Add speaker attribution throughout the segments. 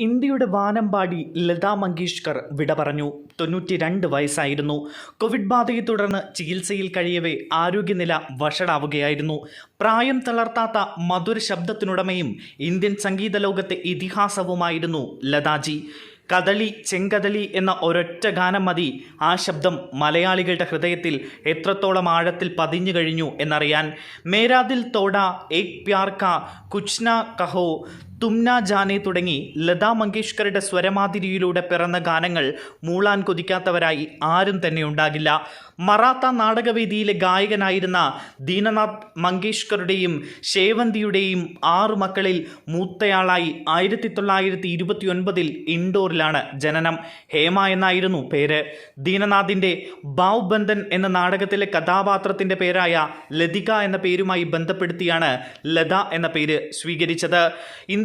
Speaker 1: ഇന്ത്യയുടെ വാനമ്പാടി ലതാ മങ്കേഷ്കർ വിട പറഞ്ഞു. തൊണ്ണൂറ്റി രണ്ട് വയസ്സായിരുന്നു. കോവിഡ് ബാധയെ തുടർന്ന് ചികിത്സയിൽ കഴിയവേ ആരോഗ്യനില വഷളാവുകയായിരുന്നു. പ്രായം തളർത്താത്ത മധുര ശബ്ദത്തിനുടമയും ഇന്ത്യൻ സംഗീത ലോകത്തെ ഇതിഹാസവുമായിരുന്നു ലതാജി. കദളി ചെങ്കദളി എന്ന ഒരൊറ്റ ഗാനം മതി. ആ ശബ്ദം മലയാളികളുടെ ഹൃദയത്തിൽ എത്രത്തോളം ആഴത്തിൽ പതിഞ്ഞു കഴിഞ്ഞു എന്നറിയാൻ. മേരാദിൽ തോട ഏക് പ്യാർ കാ കുച്ന കഹോ തുംന ജാനെ തുടങ്ങി ലതാ മങ്കേഷ്കറുടെ സ്വരമാതിരിയിലൂടെ പിറന്ന ഗാനങ്ങൾ മൂളാൻ കൊതിക്കാത്തവരായി ആരും തന്നെ ഉണ്ടാകില്ല. മറാത്ത നാടകവേദിയിലെ ഗായകനായിരുന്ന ദീനനാഥ് മങ്കേഷ്കറുടെയും ശേവന്തിയുടെയും ആറു മക്കളിൽ മൂത്തയാളായി ആയിരത്തി തൊള്ളായിരത്തി ഇരുപത്തി ഒൻപതിൽ ഇൻഡോറിലാണ് ജനനം. ഹേമ എന്നായിരുന്നു പേര്. ദീനനാഥിന്റെ ബാവ് ബന്ധൻ എന്ന നാടകത്തിലെ കഥാപാത്രത്തിന്റെ പേരായ ലതിക എന്ന പേരുമായി ബന്ധപ്പെടുത്തിയാണ് ലത എന്ന പേര് സ്വീകരിച്ചത്.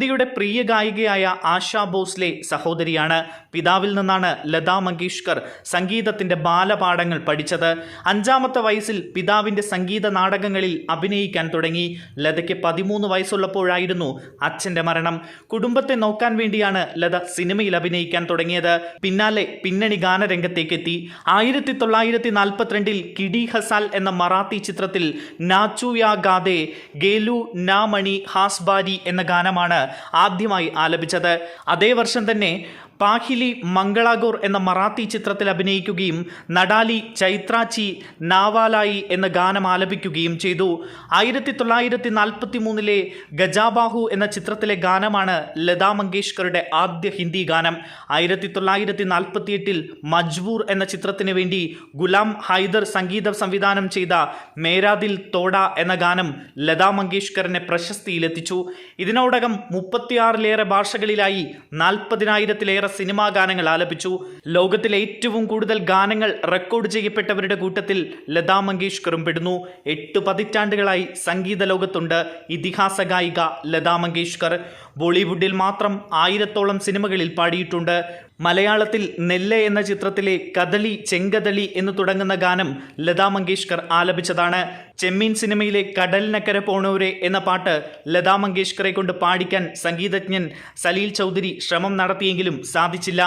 Speaker 1: ഇന്ത്യയുടെ പ്രിയ ഗായികയായ ആശാ ബോസ്ലെ സഹോദരിയാണ്. പിതാവിൽ നിന്നാണ് ലതാ മങ്കേഷ്കർ സംഗീതത്തിന്റെ ബാലപാഠങ്ങൾ പഠിച്ചത്. അഞ്ചാമത്തെ വയസ്സിൽ പിതാവിന്റെ സംഗീത നാടകങ്ങളിൽ അഭിനയിക്കാൻ തുടങ്ങി. ലതയ്ക്ക് പതിമൂന്ന് വയസ്സുള്ളപ്പോഴായിരുന്നു അച്ഛന്റെ മരണം. കുടുംബത്തെ നോക്കാൻ വേണ്ടിയാണ് ലത സിനിമയിൽ അഭിനയിക്കാൻ തുടങ്ങിയത്. പിന്നാലെ പിന്നണി ഗാനരംഗത്തേക്ക് എത്തി ആയിരത്തി തൊള്ളായിരത്തി നാൽപ്പത്തിരണ്ടിൽ കിഡി ഹസാൽ എന്ന മറാത്തി ചിത്രത്തിൽ നാച്ചു യാ ഗാദെ ഗേലു നാ മണി ഹാസ്ബാരി എന്ന ഗാനമാണ് ആദ്യമായി ആലപിച്ചത്. അതേ വർഷം തന്നെ പാഹിലി മംഗളാഗൂർ എന്ന മറാത്തി ചിത്രത്തിൽ അഭിനയിക്കുകയും നടാലി ചൈത്രാച്ചി നാവാലായി എന്ന ഗാനം ആലപിക്കുകയും ചെയ്തു. ആയിരത്തി തൊള്ളായിരത്തി നാൽപ്പത്തി മൂന്നിലെ ഗജാബാഹു എന്ന ചിത്രത്തിലെ ഗാനമാണ് ലതാ മങ്കേഷ്കറുടെ ആദ്യ ഹിന്ദി ഗാനം. ആയിരത്തി തൊള്ളായിരത്തി നാൽപ്പത്തി എട്ടിൽ മജ്ബൂർ എന്ന ചിത്രത്തിന് വേണ്ടി ഗുലാം ഹൈദർ സംഗീത സംവിധാനം ചെയ്ത മേരാദിൽ തോട എന്ന ഗാനം ലതാ മങ്കേഷ്കറിനെ പ്രശസ്തിയിലെത്തിച്ചു. ഇതിനോടകം മുപ്പത്തിയാറിലേറെ ഭാഷകളിലായി നാൽപ്പതിനായിരത്തിലേറെ സിനിമാ ഗാനങ്ങൾ ആലപിച്ചു. ലോകത്തിലെ ഏറ്റവും കൂടുതൽ ഗാനങ്ങൾ റെക്കോർഡ് ചെയ്യപ്പെട്ടവരുടെ കൂട്ടത്തിൽ ലതാ മങ്കേഷ്കറും പെടുന്നു. എട്ട് പതിറ്റാണ്ടുകളായി സംഗീത ലോകത്തുണ്ട് ഇതിഹാസ ഗായിക ലതാ മങ്കേഷ്കർ. ബോളിവുഡിൽ മാത്രം ആയിരത്തോളം സിനിമകളിൽ പാടിയിട്ടുണ്ട്. മലയാളത്തിൽ നെല്ല് എന്ന ചിത്രത്തിലെ കദളി ചെങ്കദളി എന്ന് തുടങ്ങുന്ന ഗാനം ലതാ മങ്കേഷ്കർ ആലപിച്ചതാണ്. ചെമ്മീൻ സിനിമയിലെ കടലിനക്കര പോണോരെ എന്ന പാട്ട് ലതാ മങ്കേഷ്കറെ കൊണ്ട് പാടിക്കാൻ സംഗീതജ്ഞൻ സലീൽ ചൗധരി ശ്രമം നടത്തിയെങ്കിലും സാധിച്ചില്ല.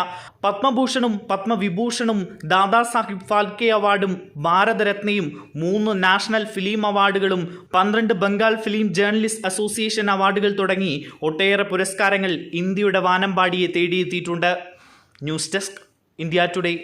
Speaker 1: പത്മഭൂഷണും പത്മവിഭൂഷണും ദാദാസാഹിബ് ഫാൽക്കെ അവാർഡും ഭാരതരത്നയും മൂന്ന് നാഷണൽ ഫിലിം അവാർഡുകളും പന്ത്രണ്ട് ബംഗാൾ ഫിലിം ജേർണലിസ്റ്റ് അസോസിയേഷൻ അവാർഡുകൾ തുടങ്ങി ഒട്ടേറെ പുരസ്കാരങ്ങൾ ഇന്ത്യയുടെ വാനമ്പാടിയെ തേടിയെത്തിയിട്ടുണ്ട്. News desk India today.